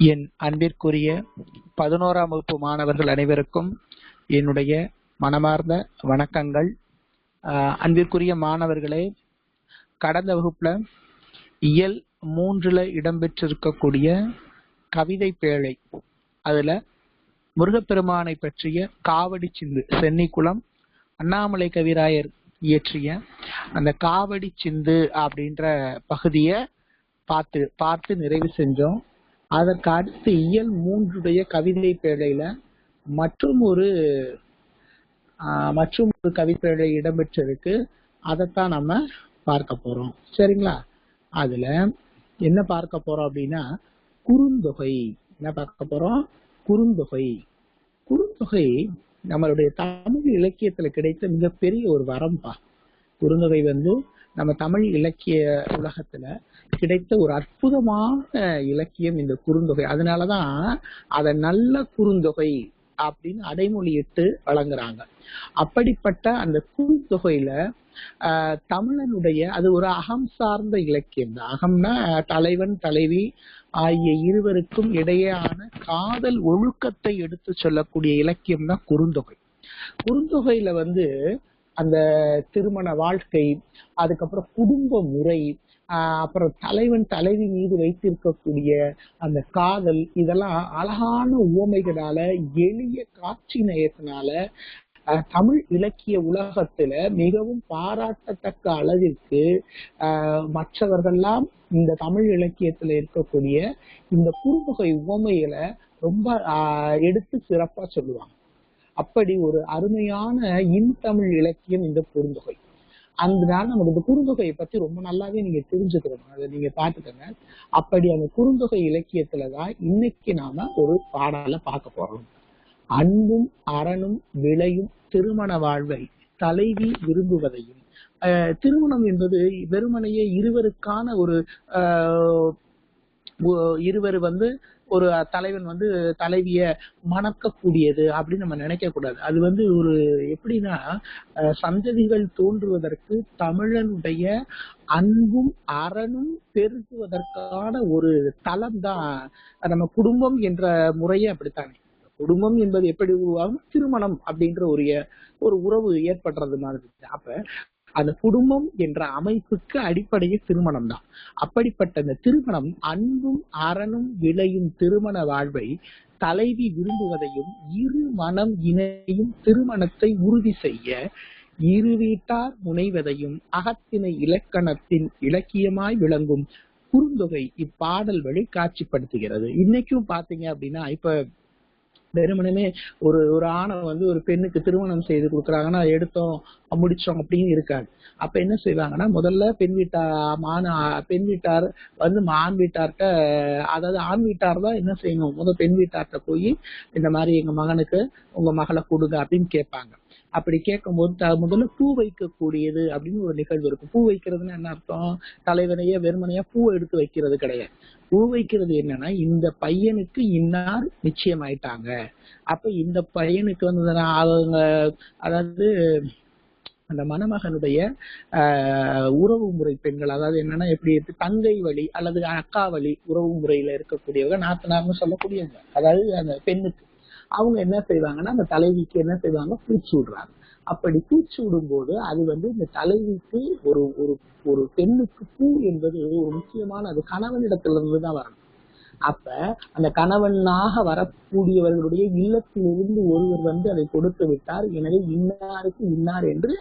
என் அன்பிற்குரிய பதினோராம் வகுப்பு மாணவர்கள் அனைவருக்கும் என்னுடைய மனமார்ந்த வணக்கங்கள். அன்பிற்குரிய மாணவர்களே கடந்த வகுப்புல இயல் மூன்றுல இடம்பெற்றிருக்கக்கூடிய கவிதை பேழை அதுல முருகப்பெருமானை பற்றிய காவடி சிந்து சென்னிக்குளம் அண்ணாமலை கவிராயர் இயற்றிய அந்த காவடி சிந்து அப்படின்ற பகுதியை பார்த்து பார்த்து நிறைவு செஞ்சோம். அதற்கு அடுத்து இயல் மூன்றுடைய கவிதை பேழையில மற்றும் ஒரு மற்றும் ஒரு கவிப்பேழை இடம்பெற்றிருக்கு. அதைத்தான் நம்ம பார்க்க போறோம். சரிங்களா? அதுல என்ன பார்க்க போறோம் அப்படின்னா குறுந்தொகை. என்ன பார்க்க போறோம்? குறுந்தொகை. குறுந்தொகை நம்மளுடைய தமிழ் இலக்கியத்துல கிடைத்த மிகப்பெரிய ஒரு வரம்பா. குறுந்தொகை வந்து நம்ம தமிழ் இலக்கிய உலகத்துல கிடைத்த ஒரு அற்புதமான இலக்கியம் இந்த குறுந்தொகை. அதனாலதான் அதை நல்ல குறுந்தொகை அப்படின்னு அடைமொழியிட்டு வழங்குறாங்க. அப்படிப்பட்ட அந்த குறுந்தொகையில ஆஹ், தமிழனுடைய அது ஒரு அகம் சார்ந்த இலக்கியம் தான். அகம்னா தலைவன் தலைவி ஆகிய இருவருக்கும் இடையேயான காதல் ஒழுக்கத்தை எடுத்து சொல்லக்கூடிய இலக்கியம் தான் குறுந்தொகை. குறுந்தொகையில வந்து அந்த திருமண வாழ்க்கை அதுக்கப்புறம் குடும்ப முறை ஆஹ் அப்புறம் தலைவன் தலைவி மீது வைத்திருக்கக்கூடிய அந்த காதல் இதெல்லாம் அழகான உவமைகளால எளிய காட்சி நயத்தினால தமிழ் இலக்கிய உலகத்துல மிகவும் பாராட்டத்தக்க அளவிற்கு ஆஹ் மற்றவர்கள்லாம் இந்த தமிழ் இலக்கியத்துல இருக்கக்கூடிய இந்த குறும்புகை உவமைகளை ரொம்ப ஆஹ் எடுத்து சிறப்பா சொல்லுவாங்க. அப்படி ஒரு அருமையான இன்தமிழ் இலக்கியம் இந்த குறுந்தொகை. அதனால நமக்கு இந்த குறுந்தொகையை பத்தி ரொம்ப நல்லாவே நீங்க தெரிஞ்சுக்கணும். அதை நீங்க பாத்துக்கங்க அப்படி அந்த குறுந்தொகை இலக்கியத்துலதான் இன்னைக்கு நாம ஒரு பாடலை பார்க்க போறோம். அன்பும் அறனும் விளையும் திருமண வாழ்வை தலைவி விரும்புவதையும். திருமணம் என்பது வெறுமனையே இருவருக்கான ஒரு ஒ- இருவர் வந்து ஒரு தலைவன் வந்து தலைவிய மணக்கக்கூடியது அப்படின்னு நம்ம நினைக்க கூடாது. அது வந்து ஒரு எப்படின்னா அஹ், சந்ததிகள் தோன்றுவதற்கு தமிழனுடைய அன்பும் அறனும் பெருகுவதற்கான ஒரு தளம் தான். நம்ம குடும்பம் என்ற முறையே அப்படித்தானே. குடும்பம் என்பது எப்படி உருவாகும்? திருமணம் அப்படின்ற ஒரு ஒரு உறவு ஏற்படுறது மாதிரி. அப்ப அந்த குடும்பம் என்ற அமைப்புக்கு அடிப்படையே திருமணம் தான் அப்படிப்பட்ட அந்த திருமணம் அன்பும் அறனும் விளையும் திருமண வாழ்வை தலைவி விரும்புவதையும் இரு மனம் இணையும் திருமணத்தை உறுதி செய்ய இரு வீட்டார் முனைவதையும் அகத்தினை இலக்கணத்தின் இலக்கியமாய் விளங்கும் குறுந்தொகை இப்பாடல் வழி காட்சிப்படுத்துகிறது. இன்னைக்கும் பாத்தீங்க அப்படின்னா இப்ப வெறுமனமே ஒரு ஒரு ஆணை வந்து ஒரு பெண்ணுக்கு திருமணம் செய்து கொடுக்குறாங்கன்னா எடுத்தோம் முடிச்சோம் அப்படின்னு இருக்காது. அப்ப என்ன செய்வாங்கன்னா முதல்ல பெண் வீட்டார் மான பெண் வீட்டார் வந்து ஆண் வீட்டார்கிட்ட அதாவது ஆண் வீட்டார் தான் என்ன செய்யணும்? முதல் பெண் வீட்டார்கிட்ட போய் இந்த மாதிரி எங்க மகனுக்கு உங்க மகளை கொடுங்க அப்படின்னு கேட்பாங்க. அப்படி கேட்கும்போது முதல்ல பூ வைக்கக்கூடியது அப்படின்னு ஒரு நிகழ்வு இருக்கும். பூ வைக்கிறதுன்னு என்ன அர்த்தம்? தலைவனையே வெறுமனையா பூ எடுத்து வைக்கிறது கிடையாது. பூ வைக்கிறது என்னன்னா இந்த பையனுக்கு இன்னார் நிச்சயமாயிட்டாங்க. அப்ப இந்த பையனுக்கு வந்து அவங்க அதாவது அந்த மணமகனுடைய ஆஹ், உறவு முறை பெண்கள் அதாவது என்னன்னா எப்படி இருக்கு? தங்கை வழி அல்லது அக்கா வழி உறவு முறையில இருக்கக்கூடியவங்க நாத்தனார்னு சொல்லக்கூடியவங்க. அதாவது அந்த பெண்ணுக்கு அவங்க என்ன செய்வாங்கன்னா அந்த தலைவிக்கு என்ன செய்வாங்க? பூச்சி விடுறாங்க அப்படி பூச்சி விடும்போது அது வந்து இந்த தலைவிக்கு ஒரு ஒரு ஒரு பெண்ணுக்கு பூ என்பது ஒரு முக்கியமான அது கணவனிடத்துல இருந்து தான் வரணும். அப்ப அந்த கணவனாக வரக்கூடியவர்களுடைய இல்லத்திலிருந்து ஒருவர் வந்து அதை கொடுத்து விட்டார். எனவே இன்னாருக்கு இன்னார் என்று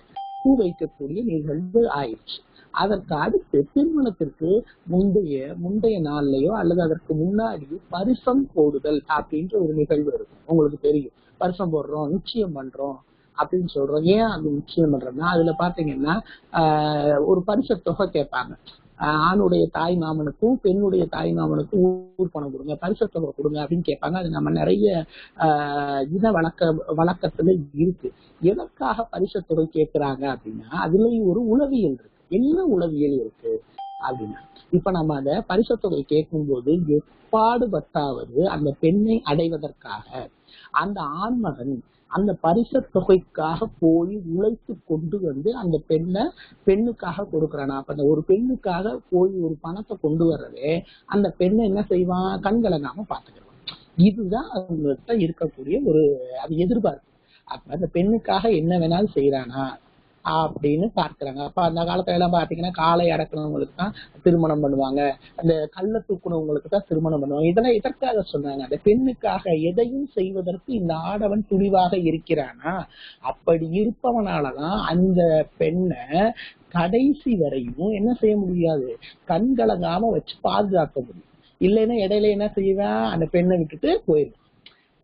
பூ வைக்கக்கூடிய நிகழ்வு ஆயிடுச்சு அதற்கு அடுத்து திருமணத்திற்கு முந்தைய முந்தைய நாள்லயோ அல்லது அதற்கு முன்னாடி பரிசம் போடுதல் அப்படின்ற ஒரு நிகழ்வு இருக்கும். உங்களுக்கு தெரியும். பரிசம் போடுறோம் நிச்சயம் பண்றோம் அப்படின்னு சொல்றோம். ஏன் அது நிச்சயம் பண்றோம்னா அதுல பாத்தீங்கன்னா ஆஹ் ஒரு பரிச தொகை கேட்பாங்க. ஆஹ் ஆணுடைய தாய் மாமனுக்கும் பெண்ணுடைய தாய் மாமனுக்கும் ஊர் பணம் கொடுங்க பரிசு தொகை கொடுங்க அப்படின்னு கேட்பாங்க. அது நம்ம நிறைய ஆஹ் இன வழக்க வழக்கத்துல இருக்கு. எதற்காக பரிசு தொகை கேட்கிறாங்க அப்படின்னா அதுலயும் ஒரு உளவியல் இருக்கு. என்ன உளவியல் இருக்கு அப்படின்னா இப்ப நம்ம அந்த பரிசு தொகை கேட்கும்போது எப்பாடுபட்டாவது அந்த பெண்ணை அடைவதற்காக அந்த ஆண்மகன் அந்த பரிச தொகைக்காக போய் உழைத்து கொண்டு வந்து அந்த பெண்ணை பெண்ணுக்காக கொடுக்கறானா. அப்ப அந்த ஒரு பெண்ணுக்காக போய் ஒரு பணத்தை கொண்டு வர்றதே அந்த பெண்ணை என்ன செய்வான் கண்கலங்காம பாத்துக்கிறான் இதுதான் அவங்கள்ட்ட இருக்கக்கூடிய ஒரு அது எதிர்பார்ப்பு. அப்ப அந்த பெண்ணுக்காக என்ன வேணாலும் செய்யறானா அப்படின்னு பார்க்கிறாங்க. அப்ப அந்த காலத்துல எல்லாம் பாத்தீங்கன்னா காலை அடக்குனவங்களுக்கு தான் திருமணம் பண்ணுவாங்க. அந்த கல்ல தூக்குனவங்களுக்கு தான் திருமணம் பண்ணுவாங்க. இதெல்லாம் எதற்காக சொன்னாங்க. அந்த பெண்ணுக்காக எதையும் செய்வதற்கு இந்த ஆடவன் துணிவாக இருக்கிறானா? அப்படி இருப்பவனாலதான் அந்த பெண்ணை கடைசி வரையும் என்ன செய்ய முடியாது? கண் கலங்காம வச்சு பாதுகாக்க முடியும். இல்லைன்னா இடையில என்ன செய்வேன்? அந்த பெண்ணை விட்டுட்டு போயிடும்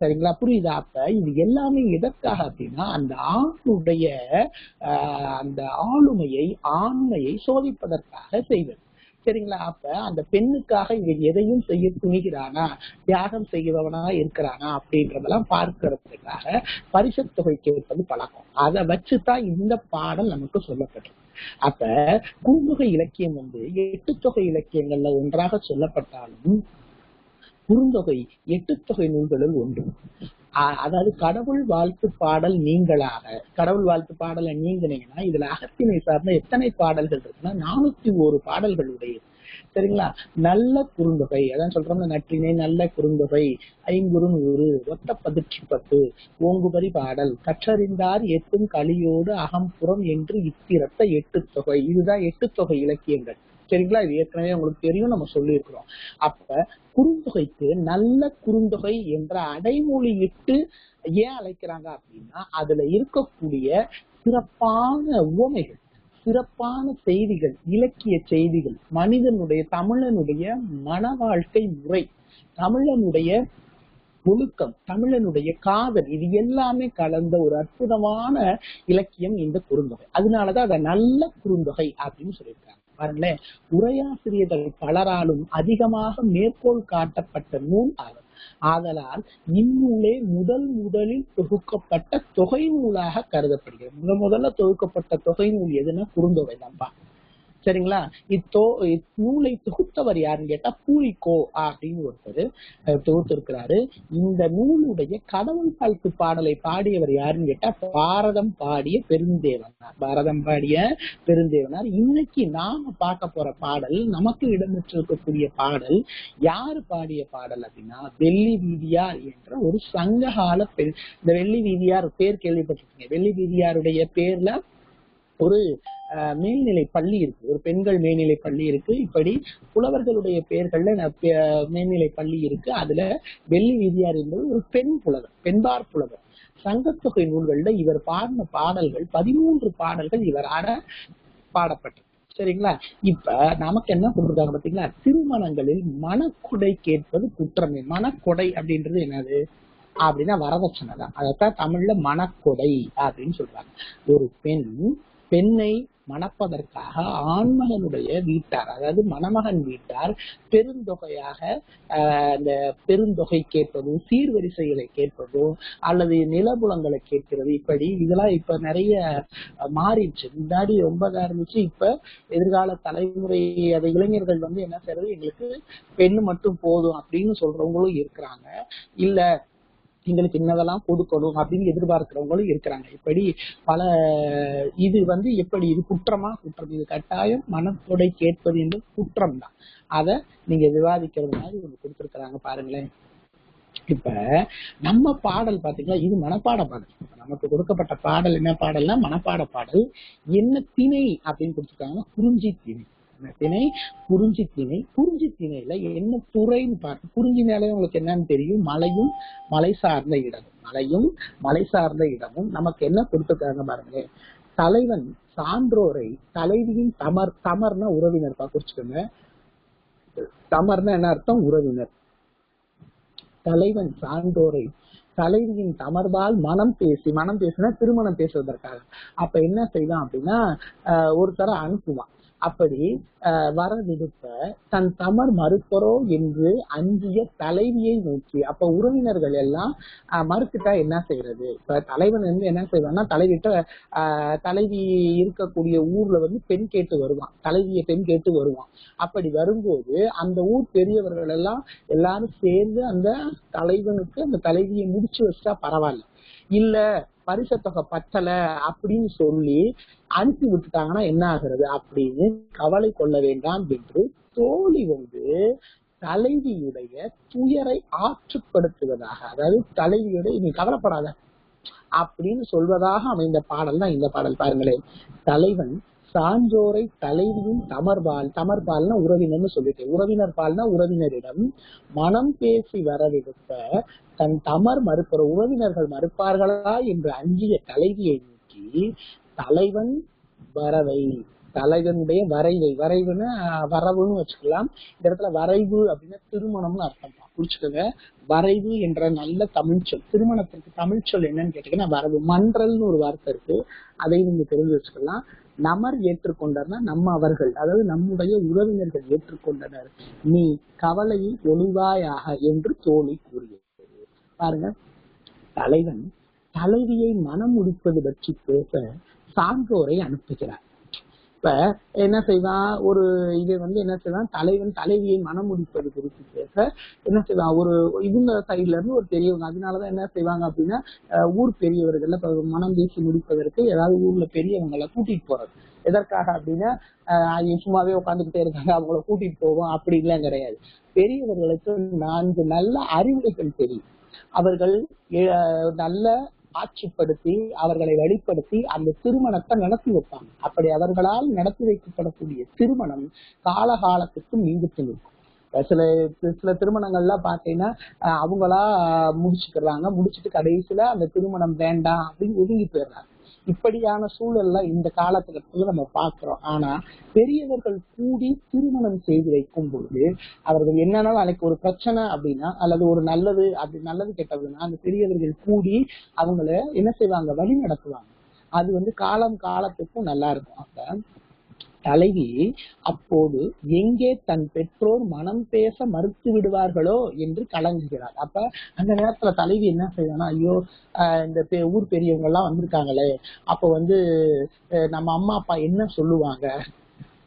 சரிங்களா? புரியுதா? அப்ப இது எல்லாமே எதற்காக அப்படின்னா அந்த ஆணுடைய ஆஹ் அந்த ஆளுமையை ஆண்மையை சோதிப்பதற்காக செய்வது. சரிங்களா? அப்ப அந்த பெண்ணுக்காக இவன் எதையும் செய்ய துணிகிறானா? தியாகம் செய்கிறவனா இருக்கிறானா? அப்படின்றதெல்லாம் பார்க்கறதுக்காக பரிசத் தொகை கேட்பது பழக்கம். அதை வச்சுதான் இந்த பாடல் நமக்கு சொல்லப்பட்டிருக்கு அப்ப குறுந்தொகை இலக்கியம் வந்து எட்டு தொகை இலக்கியங்கள்ல ஒன்றாக சொல்லப்பட்டாலும் குறுந்தொகை எட்டு தொகை நூல்களில் ஒன்று அதாவது கடவுள் வாழ்த்து பாடல் நீங்களாக கடவுள் வாழ்த்து பாடலை நீங்கினீங்கன்னா இதுல அகத்தினை சார்ந்த எத்தனை பாடல்கள் இருக்குன்னா நானூத்தி ஒரு பாடல்கள் உடையது சரிங்களா? நல்ல குறுந்தொகை அதான் சொல்றோம்ல நற்றினை நல்ல குறுந்தொகை ஐங்குறும் நூறு ஒத்த பதிற்று பத்து ஓங்குபரி பாடல் கற்றறிந்தார் எட்டும் களியோடு அகம்புறம் என்று இத்திரத்த எட்டு தொகை இதுதான் எட்டு தொகை இலக்கியங்கள். சரிங்களா? இது ஏற்கனவே உங்களுக்கு தெரியும் நம்ம சொல்லியிருக்கிறோம். அப்ப குறுந்தொகைக்கு நல்ல குறுந்தொகை என்ற அடைமொழி இட்டு ஏன் அழைக்கிறாங்க அப்படின்னா அதுல இருக்கக்கூடிய சிறப்பான உவமைகள் சிறப்பான செய்திகள் இலக்கிய செய்திகள் மனிதனுடைய தமிழனுடைய மன வாழ்க்கை முறை தமிழனுடைய ஒழுக்கம் தமிழனுடைய காதல் இது எல்லாமே கலந்த ஒரு அற்புதமான இலக்கியம் இந்த குறுந்தொகை. அதனாலதான் அதை நல்ல குறுந்தொகை அப்படின்னு சொல்லியிருக்காங்க. பாருங்களேன். உரையாசிரியர்கள் பலராலும் அதிகமாக மேற்கோள் காட்டப்பட்ட நூல் ஆகும் ஆதலால் இந்நூலே முதல் முதலில் தொகுக்கப்பட்ட தொகை நூலாக கருதப்படுகிறது. முதல் முதல்ல தொகுக்கப்பட்ட தொகை நூல் எதுன்னா குறுந்தொகை தான்ப்பா சரிங்களா? இத்தோ இந்நூலை தொகுத்தவர் யாருன்னு கேட்டா பூலிக்கோ அப்படின்னு ஒருத்தர் தொகுத்திருக்கிறாரு. இந்த நூலுடைய கடவுள் வாழ்த்து பாடலை பாடியவர் யாருன்னு கேட்டா பாரதம் பாடிய பெருந்தேவனார் பாரதம் பாடிய பெருந்தேவனார் இன்னைக்கு நாம பார்க்க போற பாடல் நமக்கு இடம்பெற்றிருக்கக்கூடிய பாடல் யாரு பாடிய பாடல் அப்படின்னா வெள்ளி வீதியார் என்ற ஒரு சங்ககால பெண் இந்த வெள்ளி வீதியார் பேர் கேள்விப்பட்டிருக்கீங்க. வெள்ளி வீதியாருடைய பேர்ல ஒரு அஹ், மேல்நிலை பள்ளி இருக்கு. ஒரு பெண்கள் மேல்நிலை பள்ளி இருக்கு. இப்படி புலவர்களுடைய பெயர்கள்ல மேல்நிலை பள்ளி இருக்கு. அதுல வெள்ளி வீதியார் என்பது ஒரு பெண் புலவர் பெண்பார் புலவர். சங்கத்தொகை நூல்கள்ல இவர் பாடின பாடல்கள் பதிமூன்று பாடல்கள் இவரான பாடப்பட்டது. சரிங்களா? இப்ப நமக்கு என்ன கொடுத்துருக்காங்க பாத்தீங்களா? திருமணங்களில் மனக்குடை கேட்பது குற்றமே. மனக்கொடை அப்படின்றது என்னது? அப்படின்னா வரதட்சணை தான். அதைத்தான் தமிழ்ல மனக்கொடை அப்படின்னு சொல்றாங்க. ஒரு பெண் பெண்ணை மணப்பதற்காக ஆண்மகனுடைய வீட்டார் அதாவது மணமகன் வீட்டார் பெருந்தொகையாக இந்த அந்த பெருந்தொகை கேட்பதும் சீர்வரிசைகளை கேட்பதும் அல்லது நிலபுலங்களை கேட்கிறது. இப்படி இதெல்லாம் இப்ப நிறைய மாறிடுச்சு. முன்னாடி ரொம்ப இருந்துச்சு இப்ப எதிர்கால தலைமுறை அது இளைஞர்கள் வந்து என்ன செய்யறது? எங்களுக்கு பெண்ணு மட்டும் போதும் அப்படின்னு சொல்றவங்களும் இருக்கிறாங்க. இல்ல எங்களுக்கு இன்னதெல்லாம் கொடுக்கணும் அப்படின்னு எதிர்பார்க்கிறவங்களும் இருக்கிறாங்க. இப்படி பல இது வந்து எப்படி இது குற்றமா? குற்றம். இது கட்டாயம் மனத்தோட கேட்பது என்று குற்றம் தான் அத நீங்க விவாதிக்கிறது மாதிரி ஒன்று கொடுத்திருக்கிறாங்க பாருங்களேன். இப்ப நம்ம பாடல் பாத்தீங்களா இது மனப்பாட பாடல். நமக்கு கொடுக்கப்பட்ட பாடல் என்ன பாடல்னா மனப்பாட பாடல் என்ன திணை அப்படின்னு கொடுத்துருக்காங்கன்னா குறிஞ்சி திணை. திணை குறிஞ்சி திணை குறிஞ்சி திணையில என்ன துறைன்னு பார்த்து குறிஞ்சினாலே உங்களுக்கு என்னன்னு தெரியும்? மலையும் மலை சார்ந்த இடமும். மலையும் மலை சார்ந்த இடமும் நமக்கு என்ன கொடுத்துருக்காங்க பாருங்க? தலைவன் சான்றோரை தலைவியின் தமர் தமர்னா உறவினர் பா குறிச்சுக்கோங்க. தமர்னா என்ன அர்த்தம்? உறவினர். தலைவன் சான்றோரை தலைவியின் தமர்வால் மனம் பேசி மனம் பேசினா திருமணம் பேசுவதற்காக. அப்ப என்ன செய்தான் அப்படின்னா ஆஹ் ஒருத்தரை அனுப்புவான். அப்படி அஹ், வரவிடுப்ப தன் தமர் மறுப்பரோ என்று அஞ்சிய தலைவியை நோக்கி அப்ப உறவினர்கள் எல்லாம் மறுத்துட்டா என்ன செய்யறது இப்ப தலைவன் வந்து என்ன செய்வான்னா தலைவிட்ட ஆஹ், தலைவி இருக்கக்கூடிய ஊர்ல வந்து பெண் கேட்டு வருவான். தலைவியை பெண் கேட்டு வருவான். அப்படி வரும்போது அந்த ஊர் பெரியவர்கள் எல்லாம் எல்லாரும் சேர்ந்து அந்த தலைவனுக்கு அந்த தலைவியை முடிச்சு வச்சா பரவாயில்ல. இல்ல பரிச தொகை பத்தல அப்படின்னு சொல்லி அனுப்பி விட்டுட்டாங்கன்னா என்ன ஆகுறது? அப்படின்னு கவலை கொள்ள வேண்டாம் என்று தோழி வந்து தலைவியுடைய துயரை ஆற்றுப்படுத்துவதாக அதாவது தலைவியுடைய நீ கவலைப்படாத அப்படின்னு சொல்வதாக அமைந்த பாடல் தான் இந்த பாடல் பாருங்களேன். தலைவன் சான்றோரை தலைவியும் தமர்பால் தமர்பால்னா உறவினர்னு சொல்லிட்டேன். உறவினர் பால்னா உறவினரிடம் மனம் பேசி வரவிருப்ப தன் தமர் மறுக்கிற உறவினர்கள் மறுப்பார்களா என்று அஞ்சிய தலைவியை நோக்கி தலைவன் வரவை தலைவனுடைய வரைவை. வரைவுன்னு வரவுன்னு வச்சுக்கலாம். இந்த இடத்துல வரைவு அப்படின்னா திருமணம்னு அர்த்தம். குறிச்சுக்கோங்க வரைவு என்ற நல்ல தமிழ் சொல். திருமணத்திற்கு தமிழ் சொல் என்னன்னு கேட்டீங்கன்னா வரவு. மன்றல்னு ஒரு வார்த்தை இருக்கு. அதை நீங்க தெரிஞ்சு வச்சுக்கலாம். நமர் ஏற்றுக்கொண்டார்னா நம்ம அவர்கள் அதாவது நம்முடைய உறவினர்கள் ஏற்றுக்கொண்டனர். நீ கவலையை ஒளிவாயாக என்று தோழி கூறியது. பாருங்க தலைவன் தலைவியை மனம் முடிப்பது பற்றி பேச சான்றோரை அனுப்புகிறார். இப்ப என்ன செய்வான் ஒரு இது வந்து என்ன செய்வான் தலைவன் தலைவியை மனம் முடிப்பது குறித்து பேச என்ன செய்வான் ஒரு இவங்க சைட்ல இருந்து ஒரு பெரியவங்க. அதனாலதான் என்ன செய்வாங்க அப்படின்னா ஊர் பெரியவர்கள் மனம் பேசி முடிப்பதற்கு ஏதாவது ஊர்ல பெரியவங்களை கூட்டிட்டு போறது. எதற்காக அப்படின்னா அஹ், சும்மாவே உட்காந்துக்கிட்டே இருக்காங்க. அவங்கள கூட்டிட்டு போவோம். அப்படின்லாம் கிடையாது. பெரியவர்களுக்கு நான்கு நல்ல அறிவுரைகள் தெரியும். அவர்கள் நல்ல ஆட்சிப்படுத்தி அவர்களை வழிப்படுத்தி அந்த திருமணத்தை நடத்தி வைப்பாங்க. அப்படி அவர்களால் நடத்தி வைக்கப்படக்கூடிய திருமணம் காலகாலத்துக்கு நீங்கிட்டு இருக்கும் சில சில திருமணங்கள்லாம் பாத்தீங்கன்னா அஹ் அவங்களா முடிச்சுக்கிறாங்க. முடிச்சிட்டு கடைசியில அந்த திருமணம் வேண்டாம் அப்படின்னு ஒதுங்கி போயிடுறாங்க. இப்படியான சூழல்ல இந்த காலகட்டத்துல நம்ம பாக்குறோம் ஆனா பெரியவர்கள் கூடி திருமணம் செய்து வைக்கும் பொழுது அவர்கள் என்னன்னாலும் அன்னைக்கு ஒரு பிரச்சனை அப்படின்னா அல்லது ஒரு நல்லது அப்படி நல்லது கெட்டதுன்னா அந்த பெரியவர்கள் கூடி அவங்கள என்ன செய்வாங்க? வழி நடத்துவாங்க அது வந்து காலம் காலத்துக்கும் நல்லா இருக்கும். அப்ப தலைவி அப்போது எங்கே தன் பெற்றோர் மனம் பேச மறுத்து விடுவார்களோ என்று கலங்குகிறார் அப்ப அந்த நேரத்துல தலைவி என்ன செய்வானா ஐயோ இந்த பெ- ஊர் பெரியவங்க எல்லாம் வந்திருக்காங்களே அப்ப வந்து நம்ம அம்மா அப்பா என்ன சொல்லுவாங்க?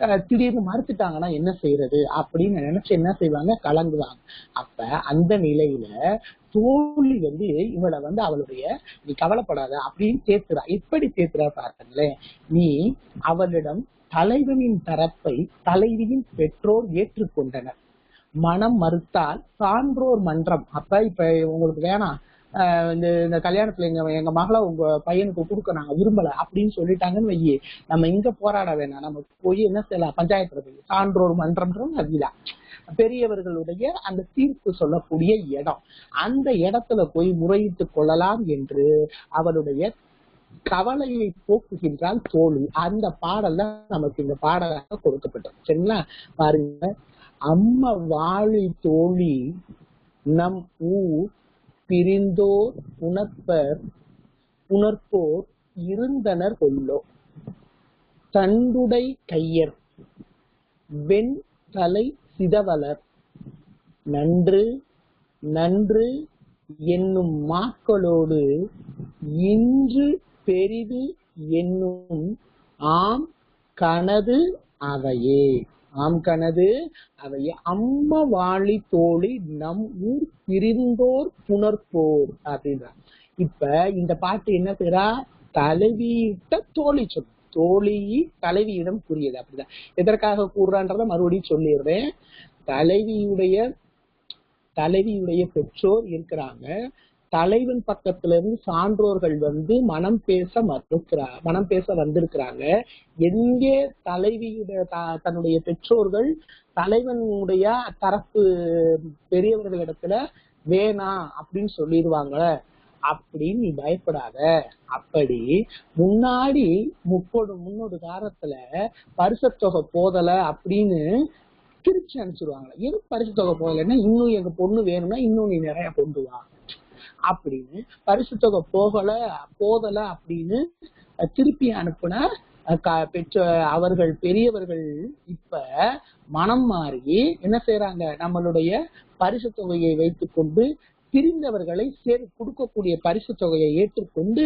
அஹ் திடீர்னு மறுத்துட்டாங்கன்னா என்ன செய்யறது? அப்படின்னு நினைச்சு என்ன செய்வாங்க? கலங்குவாங்க. அப்ப அந்த நிலையில தோழி வந்து இவளை வந்து அவளுடைய நீ கவலைப்படாத அப்படின்னு சேர்த்துறா எப்படி சேர்த்துறா பாருங்களேன். நீ அவளிடம் தலைவனின் தரப்பை தலைவியின் பெற்றோர் ஏற்றுக்கொண்டனர். மனம் மறுத்தால் சான்றோர் மன்றம். அப்ப இப்ப உங்களுக்கு வேணாம். ஆஹ் இந்த இந்த கல்யாணத்துல எங்க எங்க மகளை உங்க பையனுக்கு கொடுக்க நாங்க விரும்பல அப்படின்னு சொல்லிட்டாங்கன்னு வையே. நம்ம இங்க போராட வேணாம். நம்ம போய் என்ன செய்யலாம்? பஞ்சாயத்துல போய் சான்றோர் மன்றம்ன்றது அதுதான் பெரியவர்களுடைய அந்த தீர்ப்பு சொல்லக்கூடிய இடம். அந்த இடத்துல போய் முறையிட்டுக் கொள்ளலாம் என்று அவளுடைய கவலையை போக்குகின்றால் தோழி. அந்த பாடல்ல நமக்கு இந்த பாடலாக கொடுக்கப்பட்டது. சரிங்களா? பாருங்க. அம்ம வாழி தோழி நம் ஊர் பிரிந்தோர் உணர்ப்பர் உணர்ப்போர் இருந்தனர் கொல்லோ. தண்டுடை கையர் வெண் தலை சிதவலர். நன்று நன்று என்னும் மாக்களோடு இன்று பெரிது என்னும் ஆம் கனது அவையே. ஆம் கனது அவையே. அம்ம வாழி தோழி நம் ஊர் பிரிந்தோர் புணர்ப்போர் அப்படின்றார் இப்ப இந்த பாட்டு என்ன செய்றா தலைவியிட்ட தோழி சொல். தோழி தலைவியிடம் கூறியது அப்படிதான். எதற்காக கூறுறான்றத மறுபடியும் சொல்லிடுறேன். தலைவியுடைய தலைவியுடைய பெற்றோர் இருக்கிறாங்க. தலைவன் பக்கத்துல இருந்து சான்றோர்கள் வந்து மனம் பேச மறுக்கிறா மனம் பேச வந்திருக்கிறாங்க. எங்கே தலைவியுடைய த- தன்னுடைய பெற்றோர்கள் தலைவனுடைய தரப்பு பெரியவர்களிடத்துல வேணாம் அப்படின்னு சொல்லிடுவாங்க அப்படின்னு நீ பயப்படாத. அப்படி முன்னாடி முப்பது முன்னொரு காலத்துல பரிசத்தொகை போதல அப்படின்னு திருச்சி அனுப்பிச்சிடுவாங்க எது பரிசு தொகை போகலைன்னா இன்னும் எங்க பொண்ணு வேணும்னா இன்னும் நீ நிறைய கொண்டு வா. அப்படின்னு பரிசு தொகை போகல போதல அப்படின்னு திருப்பி அனுப்புன பெற்ற அவர்கள் பெரியவர்கள் இப்ப மனம் மாறி என்ன செய்யறாங்க நம்மளுடைய பரிசு தொகையை வைத்துக்கொண்டு பிரிந்தவர்களை சேர் கொடுக்கக்கூடிய பரிசு தொகையை ஏற்றுக்கொண்டு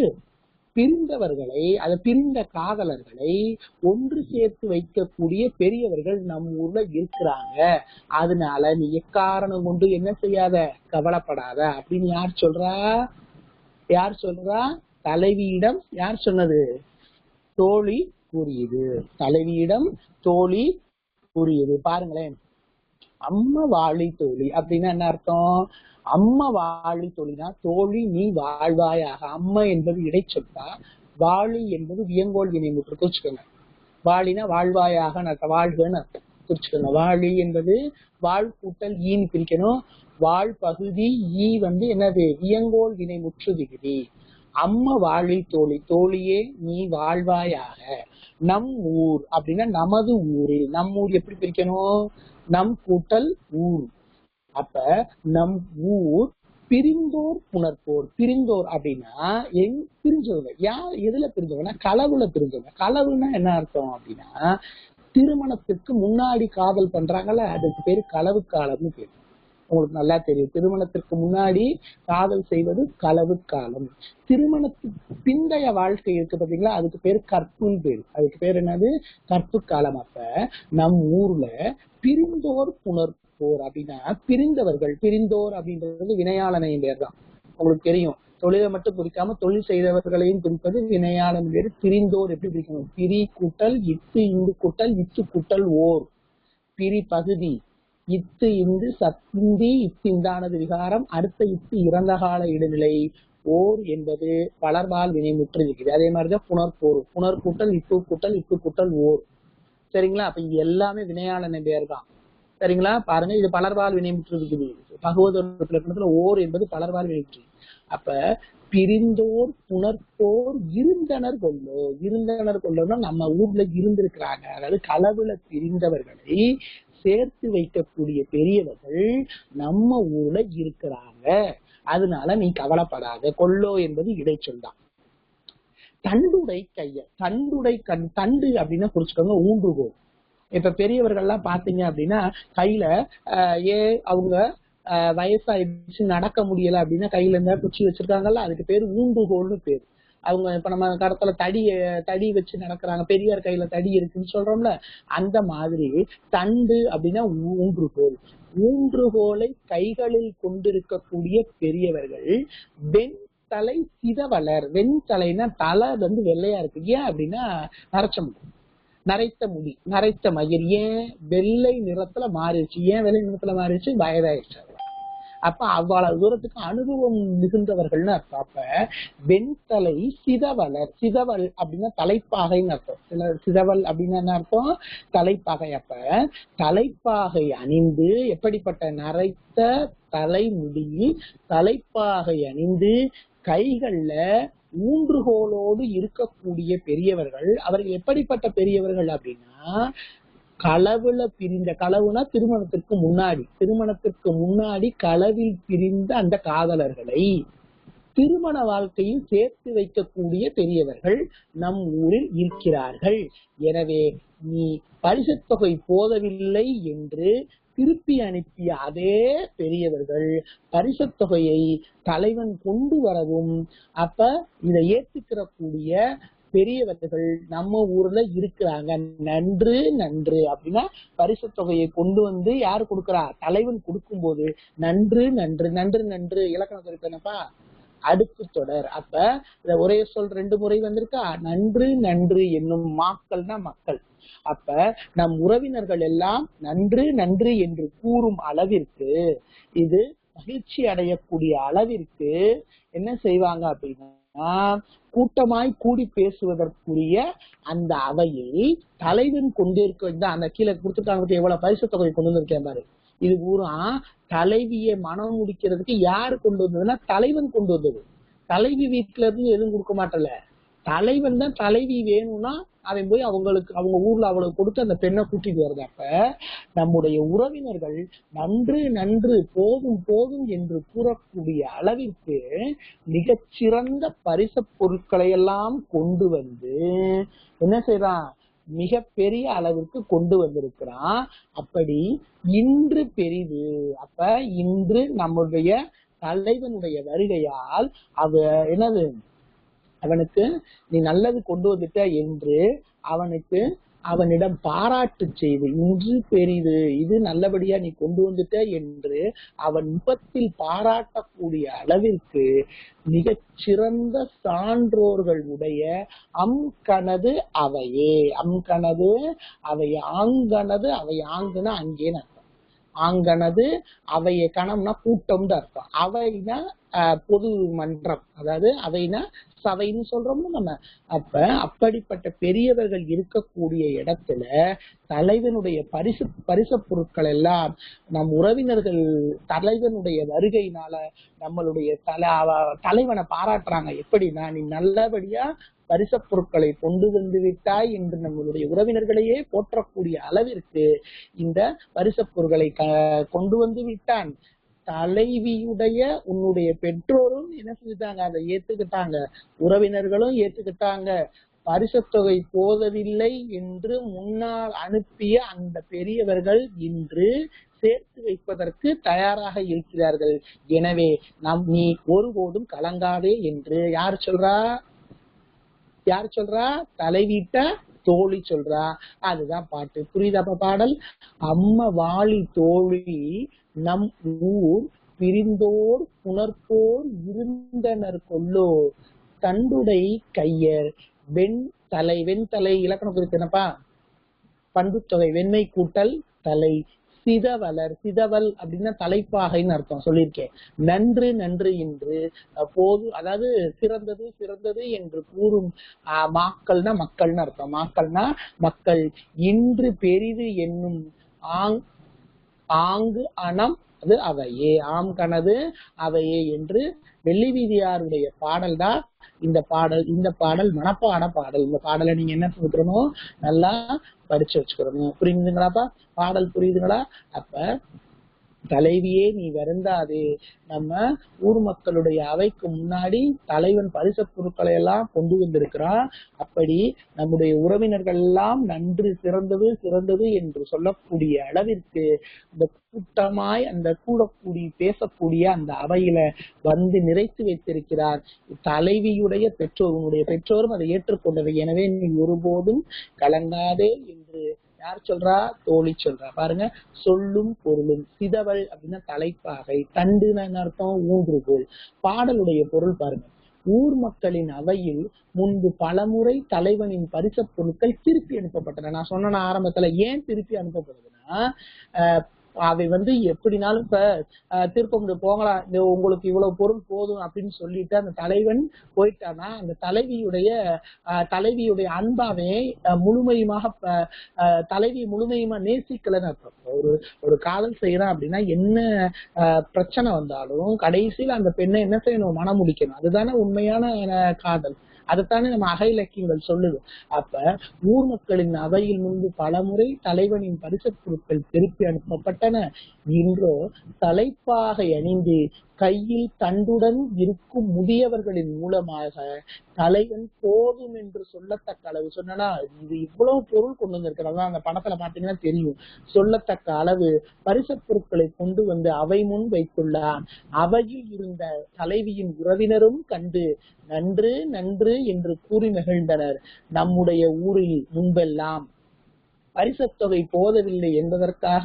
பிரிந்தவர்களை அதை பிரிந்த காதலர்களை ஒன்று சேர்த்து வைக்கக்கூடிய பெரியவர்கள் நம் ஊர்ல இருக்கிறாங்க. அதனால நீ எக்காரணம் கொண்டு என்ன செய்யாத? கவலைப்படாத. அப்படின்னு யார் சொல்றா? யார் சொல்றா? தலைவியிடம் யார் சொன்னது? தோழி கூறியது. தலைவியிடம் தோழி கூறியது. பாருங்களேன். அம்மா வாழி தோழி அப்படின்னா என்ன அர்த்தம்? அம்மா வாழி தோழினா தோழி நீ வாழ்வாயாக. அம்மா என்பது இடைச்சொல்லா வாழி என்பது வியங்கோல் வினை குறிச்சுக்கோங்க வாழினா வாழ்வாயாக அர்த்தம் வாழ்கன்னு அர்த்தம். குறிச்சுக்கோங்க வாழி என்பது வாழ் கூட்டல் ஈன்னு பிரிக்கணும். வாழ் பகுதி ஈ வந்து என்னது? வியங்கோல் வினை முற்று விகுதி அம்மா வாழி தோழி தோழியே நீ வாழ்வாயாக. நம் ஊர் அப்படின்னா நமது ஊரில். நம் ஊர் எப்படி பிரிக்கணும்? நம் கூட்டல் ஊர். அப்ப நம் ஊர் பிரிந்தோர் புணர்ப்போர். பிரிந்தோர் அப்படின்னா எங் பிரிஞ்சவங்க. யார் எதுல பிரிஞ்சவங்கன்னா களவுல பிரிஞ்சவங்க. களவுன்னா என்ன அர்த்தம் அப்படின்னா திருமணத்துக்கு முன்னாடி காதல் பண்றாங்கல்ல அதுக்கு பேரு களவு காலம்னு பேரு. உங்களுக்கு நல்லா தெரியும். திருமணத்திற்கு முன்னாடி காதல் செய்வது களவு காலம். திருமணத்துக்கு பிந்தைய வாழ்க்கை இருக்கு பாத்தீங்களா? அதுக்கு பேர் கற்புன்னு பேர் அதுக்கு பேர் என்னது? கற்பு காலம். அப்ப நம் ஊர்ல பிரிந்தோர் புணர்ப்போர் அப்படின்னா பிரிந்தவர்கள். பிரிந்தோர் அப்படின்றது வினையாளனையும் பேர் தான். உங்களுக்கு தெரியும். தொழிலை மட்டும் குறிக்காம தொழில் செய்தவர்களையும் குறிப்பது வினையாளன் பேர். பிரிந்தோர் எப்படி பிரிக்கணும்? பிரி கூட்டல் இத்து இந்து கூட்டல் இத்து கூட்டல் ஓர். பிரி பகுதி இத்து இந்து சத்திந்தி இத்திந்தானது விகாரம் அடுத்த இத்து இறந்த கால இடுநிலை ஓர் என்பது பலர்பால் வினைமுற்று இருக்குது அதே மாதிரிதான் புனர்போர் புனர் கூட்டல் இப்பு கூட்டல் இப்பு கூட்டல் ஓர். சரிங்களா? அப்ப இது எல்லாமே வினையாளன பேர் தான். சரிங்களா? பாருங்க இது பலர்வால் வினைமுற்று இருக்குது பகவதோட இலக்கணத்துல ஓர் என்பது பலர்வால் வினைமுற்று அப்ப பிரிந்தோர் புணர்ப்போர் இருந்தனர் கொள்ளோ. இருந்தனர் கொள்ளோன்னா நம்ம ஊர்ல இருந்திருக்கிறாங்க. அதாவது களவுல பிரிந்தவர்களை சேர்த்து வைக்கக்கூடிய பெரியவர்கள் நம்ம ஊர்ல இருக்கிறாங்க. அதனால நீ கவலைப்படாத. கொள்ளோ என்பது இடைச்சொல் தான். தண்டுடை கைய தண்டுடை கண் தண்டு அப்படின்னா குறிச்சுக்கோங்க ஊன்றுகோல். இப்ப பெரியவர்கள்லாம் பாத்தீங்க அப்படின்னா கையில ஆஹ் ஏ அவங்க வயசாயிடுச்சு நடக்க முடியல அப்படின்னா கையில இருந்தா குச்சி வச்சிருக்காங்கல்ல அதுக்கு பேர் ஊன்றுகோல்னு பேர். அவங்க இப்ப நம்ம கடத்துல தடி தடி வச்சு நடக்கிறாங்க பெரியார் கையில தடி இருக்குன்னு சொல்றோம்ல அந்த மாதிரி தண்டு அப்படின்னா ஊன்றுகோல் ஊன்றுகோலை கைகளில் கொண்டிருக்கக்கூடிய பெரியவர்கள் வெண் தலை சிதவலர் வெண் தலை வந்து வெள்ளையா இருக்கு. ஏன் அப்படின்னா நரைச்ச முடி. நரைத்த முடி நரைத்த மயிர். ஏன்? வெள்ளை நிறத்துல மாறிடுச்சு. ஏன் வெள்ளை நிறத்துல மாறிடுச்சு? வயதாயிடுச்சு. அப்ப அவ்வளவு தூரத்துக்கு அனுபவம் மிகுந்தவர்கள்னு அர்த்தம். அப்ப வெண்தலை சிதவலர் சிதவல் அப்படின்னா தலைப்பாகைன்னு அர்த்தம். சில சிதவல் அப்படின்னா என்ன அர்த்தம்? தலைப்பாகை. அப்ப தலைப்பாகை அணிந்து எப்படிப்பட்ட நரைத்த தலைமுடி தலைப்பாகை அணிந்து கைகள்ல ஊன்றுகோலோடு இருக்கக்கூடிய பெரியவர்கள். அவர்கள் எப்படிப்பட்ட பெரியவர்கள் அப்படின்னா களவுல பிரிந்த களவுனா திருமணத்திற்கு முன்னாடி திருமணத்திற்கு முன்னாடி களவில் பிரிந்த அந்த காதலர்களை திருமண வாழ்க்கையில் சேர்த்து வைக்கக்கூடிய பெரியவர்கள் நம் ஊரில் இருக்கிறார்கள். எனவே நீ பரிசுத் தொகை போதவில்லை என்று திருப்பி அனுப்பிய அதே பெரியவர்கள் பரிசத் தொகையை தலைவன் கொண்டு வரவும் அப்ப இதை ஏத்துக்கிற கூடிய பெரியவர்கள் நம்ம ஊர்ல இருக்கிறாங்க. நன்று நன்று. அப்படின்னா பரிசு தொகையை கொண்டு வந்து யாரு கொடுக்கறா? தலைவன் கொடுக்கும்போது நன்று நன்று நன்று நன்று. இலக்கணம் குறிப்பு என்னப்பா? அடுக்கு தொடர். அப்ப இந்த ஒரே சொல் ரெண்டு முறை வந்திருக்கா? நன்று நன்று என்னும் மாக்கள்னா மக்கள். அப்ப நம் உறவினர்கள் எல்லாம் நன்று நன்று என்று கூறும் அளவிற்கு இது மகிழ்ச்சி அடையக்கூடிய அளவிற்கு என்ன செய்வாங்க அப்படின்னா கூட்டமாய் கூடி பேசுவதற்குரிய அந்த அவையை தலைவன் கொண்டிருக்க அந்த கீழே கொடுத்துருக்காங்க எவ்வளவு பரிசு தொகை கொண்டு வந்திருக்கேன் பாரு. இது பூரா தலைவியை மனம் முடிக்கிறதுக்கு யாரு கொண்டு வந்ததுன்னா தலைவன் கொண்டு வந்தது. தலைவி வீட்டுல இருந்து எதுவும் கொடுக்க மாட்டல. தலைவன் தான் தலைவி வேணும்னா அவன் போய் அவங்களுக்கு அவங்க ஊர்ல அவளுக்கு கொடுத்து அந்த பெண்ணை கூட்டிட்டு வருது. அப்ப நம்முடைய உறவினர்கள் நன்று நன்று போதும் போதும் என்று கூறக்கூடிய அளவிற்கு மிகச்சிறந்த பரிச பொருட்களை எல்லாம் கொண்டு வந்து என்ன செய்யறான் மிக பெரிய அளவிற்கு கொண்டு வந்திருக்கிறான். அப்படி இன்று பெரிது. அப்ப இன்று நம்முடைய தலைவனுடைய வருகையால் அவ என்னது? அவனுக்கு நீ நல்லது கொண்டு வந்துட்ட என்று அவனுக்கு அவனிடம் பாராட்டு செய்து இன்று பெரிது இது நல்லபடியா நீ கொண்டு வந்துட்ட என்று அவன் முகத்தில் பாராட்டக்கூடிய அளவிற்கு மிகச்சிறந்த சான்றோர்கள் உடைய அம்கனது அவையே. அம்கனது அவை ஆங்கனது அவை ஆங்குன அங்கேன்னு அர்த்தம். ஆங்கனது அவைய கணம்னா கூட்டம் தான் அர்த்தம். அவைனா பொது மன்றம். அதாவது அவைனா சபைன்னு சொல்றோம்ல நம்ம. அப்ப அப்படிப்பட்ட பெரியவர்கள் இருக்கக்கூடிய இடத்துல தலைவனுடைய பரிசு பரிசு பொருட்கள் எல்லாம் நம் உறவினர்கள் தலைவனுடைய வருகையினால நம்மளுடைய தலை தலைவனை பாராட்டுறாங்க. எப்படின்னா நீ நல்லபடியா பரிச பொருட்களை கொண்டு வந்து விட்டாய் என்று நம்மளுடைய உறவினர்களையே போற்றக்கூடிய அளவிற்கு இந்த பரிச பொருட்களை க- கொண்டு வந்து விட்டான். தலைவியுடைய உன்னுடைய பெற்றோரும் என்ன செஞ்சுட்டாங்க? அதை ஏத்துக்கிட்டாங்க. உறவினர்களும் ஏத்துக்கிட்டாங்க. பரிசத்தொகை போதவில்லை என்று முன்னால் அனுப்பிய அந்த பெரியவர்கள் இன்று சேர்த்து வைப்பதற்கு தயாராக இருக்கிறார்கள். எனவே நம் நீ ஒருபோதும் கலங்காதே என்று யார் சொல்றா? யார் சொல்றா? தலைவீட்ட தோழி சொல்றா. அதுதான் பாட்டு. புரியுதாப்பா பாடல்? அம்ம வாழி தோழி நம் ஊர் பிரிந்தோர் புணர்ப்போர் இருந்தனர் கொல்லோ தண்டுடை கையர் வெண் தலை வெண்தலை இலக்கணம் குறித்து என்னப்பா? பண்புத்தொகை வெண்மை கூட்டல் தலை. சிதவலர் சிதவல் அப்படின்னா தலைப்பாகைன்னு அர்த்தம் சொல்லியிருக்கேன். நன்று நன்று என்று போது அதாவது சிறந்தது சிறந்தது என்று கூறும் ஆஹ், மாக்கள்னா மக்கள்னு அர்த்தம். மாக்கள்னா மக்கள் இன்று பெரிது என்னும் ஆங் ஆங்கு அணம் அது அவையே. ஆம் கனது அவையே என்று வெள்ளி வீதியாருடைய பாடல் தான் இந்த பாடல் இந்த பாடல் மனப்பாட பாடல். இந்த பாடலை நீங்க என்ன செஞ்சுக்கணும் நல்லா படிச்சு வச்சுக்கணும். புரியுதுங்களாப்பா? பாடல் புரியுதுங்களா? அப்ப தலைவியே நீ வருந்தாதே. நம்ம ஊர் மக்களுடைய அவைக்கு முன்னாடி தலைவன் பரிச பொருட்களை எல்லாம் கொண்டு வந்திருக்கிறான். அப்படி நம்முடைய உறவினர்கள் எல்லாம் நன்று சிறந்தது சிறந்தது என்று சொல்லக்கூடிய அளவிற்கு இந்த கூட்டமாய் அந்த கூடக்கூடி பேசக்கூடிய அந்த அவையில வந்து நிறைத்து வைத்திருக்கிறார். தலைவியுடைய பெற்றோர் உன்னுடைய பெற்றோரும் அதை ஏற்றுக்கொண்டவை. எனவே நீ ஒருபோதும் கலங்காதே என்று யார் சொல்றா? தோழி சொல்றா. பாருங்க சொல்லும் பொருளும் சிதவல் அப்படின்னா தலைப்பாகை தண்டுன்னா என்ன அர்த்தம்? ஊன்றுகோல் பாடலுடைய பொருள் பாருங்க. ஊர் மக்களின் அவையில் முன்பு பலமுறை தலைவனின் பரிசப் பொருட்கள் திருப்பி அனுப்பப்பட்டன. நான் சொன்ன ஆரம்பத்துல ஏன் திருப்பி அனுப்பப்படுதுன்னா அதை வந்து எப்படினாலும் இப்ப ஆஹ் திருப்பம் போங்களா? இந்த உங்களுக்கு இவ்வளவு பொருள் போதும் அப்படின்னு சொல்லிட்டு அந்த தலைவன் போயிட்டானா அந்த தலைவியுடைய தலைவியுடைய அன்பாவே முழுமையுமாக ஆஹ் தலைவி முழுமையுமா நேசிக்கலன்னு அர்த்தம். ஒரு ஒரு காதல் செய்யறான் அப்படின்னா என்ன ஆஹ் பிரச்சனை வந்தாலும் கடைசியில அந்த பெண்ணை என்ன செய்யணும்? மனம் முடிக்கணும். அதுதானே உண்மையான காதல். அதைத்தானே நம்ம அக இலக்கியங்கள் சொல்லுது. அப்ப ஊர் மக்களின் அவையில் முன்பு பலமுறை தலைவனின் பரிசு பொருட்கள் திருப்பி அனுப்பப்பட்டன. இன்றோ தலைப்பாகை அணிந்து கையில் தண்டுடன் இருக்கும் முதியவர்களின் மூலமாக தலைவன் போதும் என்று சொல்லத்தக்க அளவு. சொன்னா இது இவ்வளவு பொருள் கொண்டு வந்திருக்கிறதா. அந்த படத்துல பாத்தீங்கன்னா தெரியும். சொல்லத்தக்க அளவு பரிசப் பொருட்களை கொண்டு வந்து அவை முன் வைத்துள்ளான். அவையில் இருந்த தலைவியின் உறவினரும் கண்டு நன்று நன்று என்று கூறி மகிழ்ந்தனர். நம்முடைய ஊரில் முன்பெல்லாம் பரிசத் தொகை போதவில்லை என்பதற்காக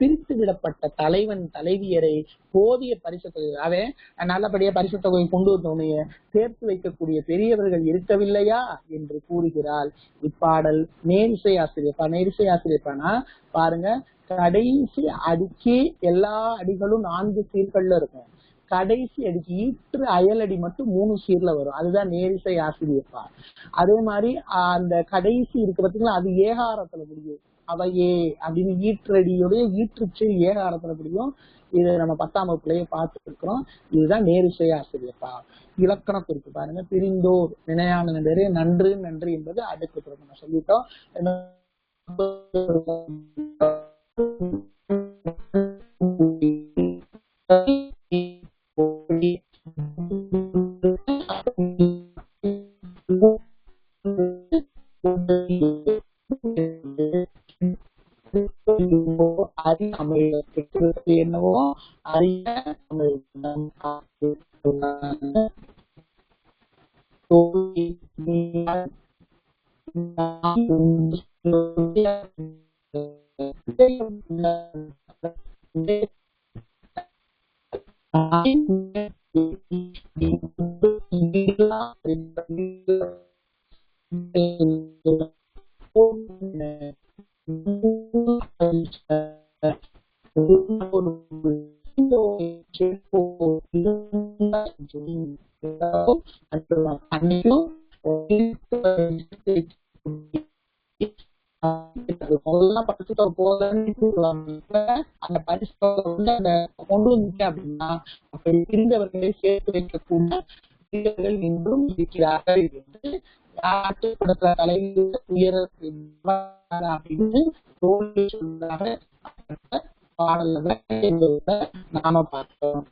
பிரித்து விடப்பட்ட தலைவன் தலைவியரை போதிய பரிசு தொகை அவன் நல்லபடியா பரிசு தொகை கொண்டு வந்தவனைய சேர்த்து வைக்கக்கூடிய பெரியவர்கள் இருக்கவில்லையா என்று கூறுகிறாள். இப்பாடல் நேரிசை ஆசிரியப்பா நேரிசை ஆசிரியப்பானா? பாருங்க கடைசி அடிக்கு எல்லா அடிகளும் நான்கு சீர்கள்ல இருக்கும். கடைசி அடிக்கு ஈற்று அயலடி மட்டும் மூணு சீர்ல வரும். அதுதான் நேரிசை ஆசிரியப்பா. அதே மாதிரி அந்த கடைசி இருக்கு பாத்தீங்களா? அது ஏகாரத்துல முடியும். அவையே அப்படின்னு ஈற்றடியுடைய ஈற்றுச்சீர் ஏகாரத்துல முடியும் இது நம்ம பத்தாம் வகுப்புலயே பார்த்துருக்கிறோம். இதுதான் நேரிசை ஆசிரியப்பா. இலக்கண குறிப்பு பாருங்க. பிரிந்தோர் நினையான நன்றி நன்று நன்றி என்பது அடுக்கு குறிப்பு. நம்ம சொல்லிட்டோம் அறிய என்னவோ அறிய அந்த பரிசு வந்து அந்த கொண்டு வந்துட்டேன் அப்படின்னா அப்படி இருந்தவர்களை சேர்த்து வைக்கக்கூடிய இன்றும் இருக்கிறார்கள் என்று ஆற்றுப்படுத்துற தலைவர் உயர அப்படின்னு தோல்வி சொன்னாங்க பாடல்ல நாம பார்த்தோம்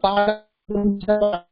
八。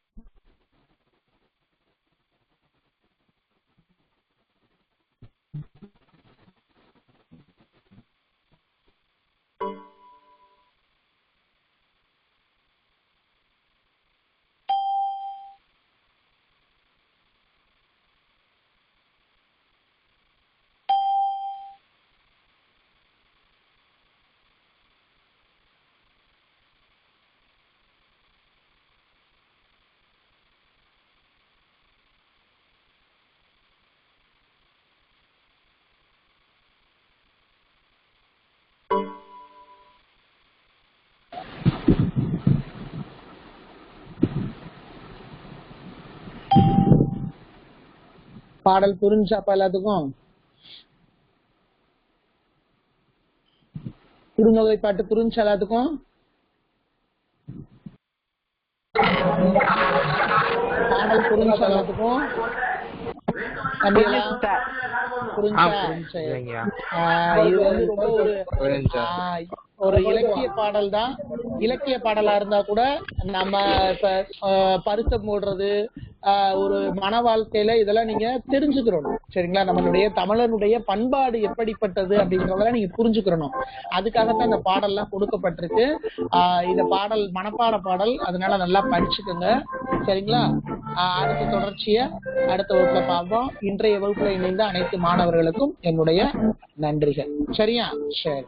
பாடல் புரிஞ்சாப்பா எல்லாத்துக்கும்? குறுந்தொகை பாட்டு புரிஞ்சா எல்லாத்துக்கும்? பாடல் புரிஞ்சா எல்லாத்துக்கும்? ஒரு ஆஹ் ஒரு இலக்கிய பாடல் தான். இலக்கிய பாடலா இருந்தா கூட நம்ம இப்ப பரிசம் போடுறது ஒரு மன வாழ்க்கையில இதெல்லாம் நீங்க தெரிஞ்சுக்கிறணும். சரிங்களா? நம்மளுடைய தமிழனுடைய பண்பாடு எப்படிப்பட்டது அப்படிங்கறதெல்லாம் நீங்க புரிஞ்சுக்கிறணும். அதுக்காகத்தான் இந்த பாடல்லாம் கொடுக்கப்பட்டிருக்கு. ஆஹ் இந்த பாடல் மனப்பாட பாடல் அதனால நல்லா படிச்சுக்கோங்க. சரிங்களா? ஆஹ் அடுத்த தொடர்ச்சிய அடுத்த வகுப்புல பார்ப்போம். இன்றைய வகுப்புல இணைந்த அனைத்து மாணவர்களுக்கும் என்னுடைய நன்றிகள். சரியா? சரி.